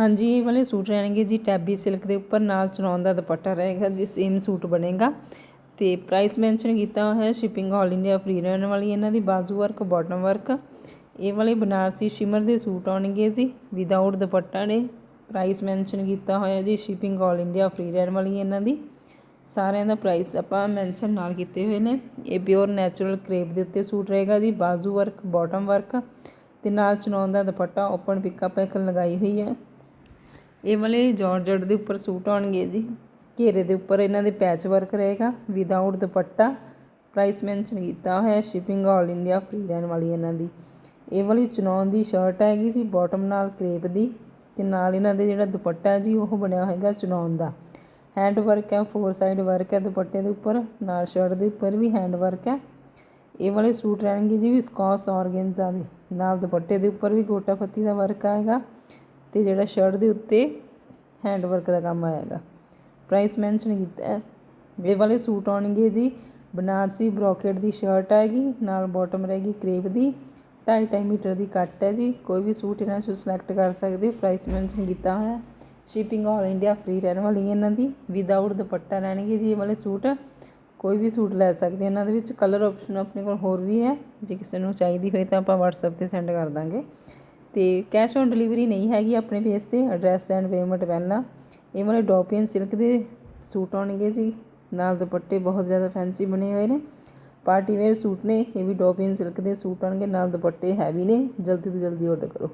ਹਾਂਜੀ ਇਹ ਵਾਲੇ ਸੂਟ ਰਹਿਣਗੇ ਜੀ ਟੈਬੀ ਸਿਲਕ ਦੇ ਉੱਪਰ, ਨਾਲ ਚਨੌਨ ਦਾ ਦੁਪੱਟਾ ਰਹੇਗਾ, ਜੀ ਸੇਮ ਸੂਟ ਬਣੇਗਾ। ਤੇ ਪ੍ਰਾਈਸ ਮੈਂਸ਼ਨ ਕੀਤਾ ਹੋਇਆ ਸ਼ਿਪਿੰਗ ਆਲ ਇੰਡੀਆ ਫ੍ਰੀ ਰਹਿਣ ਵਾਲੀ, ਇਹਨਾਂ ਦੀ ਬਾਜ਼ੂ ਵਰਕ ਬਾਟਮ ਵਰਕ ਇਹ ਵਾਲੇ ਬਨਾਰਸੀ ਸ਼ਿਮਰ ਦੇ ਸੂਟ ਆਉਣਗੇ ਜੀ ਵਿਦਆਊਟ ਦੁਪੱਟਾ ਨੇ। ਪ੍ਰਾਈਸ ਮੈਂਸ਼ਨ ਕੀਤਾ ਹੋਇਆ ਜੀ ਸ਼ਿਪਿੰਗ ਆਲ ਇੰਡੀਆ ਫ੍ਰੀ ਰਹਿਣ ਵਾਲੀ ਇਹਨਾਂ ਦੀ। ਸਾਰਿਆਂ ਦਾ ਪ੍ਰਾਈਸ ਆਪਾਂ ਮੈਂਸ਼ਨ ਨਾਲ ਕੀਤੇ ਹੋਏ ਨੇ। ਇਹ ਪਿਓਰ ਨੈਚੁਰਲ ਕਰੇਪ ਦੇ ਉੱਤੇ ਸੂਟ ਰਹੇਗਾ ਜੀ, ਬਾਜ਼ੂ ਵਰਕ ਬਾਟਮ ਵਰਕ ਤੇ ਨਾਲ ਚਨੌਨ ਦਾ ਦੁਪੱਟਾ ਓਪਨ ਪਿਕਅਪ ਪੈਕ ਲਗਾਈ ਹੋਈ ਹੈ। ਇਹ ਵਾਲੇ ਜਾਰਜਟ ਦੇ ਉੱਪਰ ਸੂਟ ਆਉਣਗੇ ਜੀ। ਘੇਰੇ ਦੇ ਉੱਪਰ ਇਹਨਾਂ ਦੇ ਪੈਚ ਵਰਕ ਰਹੇਗਾ। ਵਿਦਆਊਟ ਦੁਪੱਟਾ ਪ੍ਰਾਈਸ ਮੈਂਸ਼ਨ ਕੀਤਾ ਹੋਇਆ ਸ਼ਿਪਿੰਗ ਆਲ ਇੰਡੀਆ ਫ੍ਰੀ ਰਹਿਣ ਵਾਲੀ ਇਹਨਾਂ ਦੀ। ਇਹ ਵਾਲੀ ਚਨੌਨ ਦੀ ਸ਼ਰਟ ਹੈਗੀ ਜੀ ਬਾਟਮ ਨਾਲ ਕਰੇਪ ਦੀ। ਤੇ ਨਾਲ ਇਹਨਾਂ ਦੇ ਜਿਹੜਾ ਦੁਪੱਟਾ ਜੀ, ਉਹ ਬਣਿਆ ਹੋਏਗਾ ਚਨੌਨ ਦਾ। ਹੈਂਡ ਵਰਕ ਹੈ ਫੋਰ ਸਾਈਡ ਵਰਕ ਹੈ ਦੁਪੱਟੇ ਦੇ ਉੱਪਰ। ਨਾਲ ਸ਼ਰਟ ਦੇ ਉੱਪਰ ਵੀ ਹੈਂਡ ਵਰਕ ਹੈ। ਇਹ ਵਾਲੇ ਸੂਟ ਰਹਿਣਗੇ ਜੀ ਵਿਸਕੋਸ ਔਰਗੈਂਜ਼ਾ ਦੇ। ਨਾਲ ਦੁਪੱਟੇ ਦੇ ਉੱਪਰ ਵੀ ਗੋਟਾ ਪੱਤੀ ਦਾ ਵਰਕ ਆਏਗਾ। ਤੇ ਜਿਹੜਾ ਸ਼ਰਟ ਦੇ ਉੱਤੇ ਹੈਂਡ ਵਰਕ ਦਾ ਕੰਮ ਆਏਗਾ। ਪ੍ਰਾਈਸ ਮੈਂਸ਼ਨ ਕੀਤਾ ਹੈ। ਇਹ ਵਾਲੇ ਸੂਟ ਆਉਣਗੇ ਜੀ। ਬਨਾਰਸੀ ਬ੍ਰੋਕੇਟ ਦੀ ਸ਼ਰਟ ਆਏਗੀ, ਨਾਲ ਬਾਟਮ ਰਹੇਗੀ ਕਰੇਪ ਦੀ। 2.5 ਮੀਟਰ ਦੀ ਕੱਟ ਹੈ ਜੀ। ਕੋਈ ਵੀ ਸੂਟ ਇਹਨਾਂ ਚੋਂ ਸਿਲੈਕਟ ਕਰ ਸਕਦੇ ਹੋ। ਪ੍ਰਾਈਸ ਮੈਂਸ਼ਨ ਕੀਤਾ ਹੋਇਆ ਸ਼ਿਪਿੰਗ ਆਲ ਇੰਡੀਆ ਫ੍ਰੀ ਰਹਿਣ ਵਾਲੀ ਹੈ ਇਹਨਾਂ ਦੀ। ਵਿਦਆਊਟ ਦੁਪੱਟਾ ਰਹਿਣਗੇ ਜੀ ਇਹ ਵਾਲੇ ਸੂਟ। ਕੋਈ ਵੀ ਸੂਟ ਲੈ ਸਕਦੇ ਇਹਨਾਂ ਦੇ ਵਿੱਚ ਕਲਰ ਆਪਸ਼ਨ ਆਪਣੇ ਕੋਲ ਹੋਰ ਵੀ ਹੈ। ਜੇ ਕਿਸੇ ਨੂੰ ਚਾਹੀਦੀ ਹੋਏ ਤਾਂ ਆਪਾਂ WhatsApp ਤੇ ਸੈਂਡ ਕਰ ਦਾਂਗੇ। ਤੇ ਕੈਸ਼ ਔਨ ਡਿਲੀਵਰੀ ਨਹੀਂ ਹੈਗੀ ਆਪਣੇ ਪੇਜ ਤੇ ਐਡਰੈਸ ਐਂਡ ਪੇਮੈਂਟ ਪਹਿਲਾਂ। ਇਹ ਵਾਲੇ ਡੋਪੀਅਨ ਸਿਲਕ ਦੇ ਸੂਟ ਆਉਣਗੇ ਜੀ। ਨਾਲ ਦੁਪੱਟੇ ਬਹੁਤ ਜ਼ਿਆਦਾ ਫੈਂਸੀ ਬਣੇ ਹੋਏ ਨੇ। ਪਾਰਟੀ ਵੇਅਰ ਸੂਟ ਨੇ, ਇਹ ਵੀ ਡੋਪੀਅਨ ਸਿਲਕ ਦੇ ਸੂਟ ਆਉਣਗੇ। ਨਾਲ ਦੁਪੱਟੇ ਹੈਵੀ ਨੇ। ਜਲਦੀ ਤੋਂ ਜਲਦੀ ਆਰਡਰ ਕਰੋ।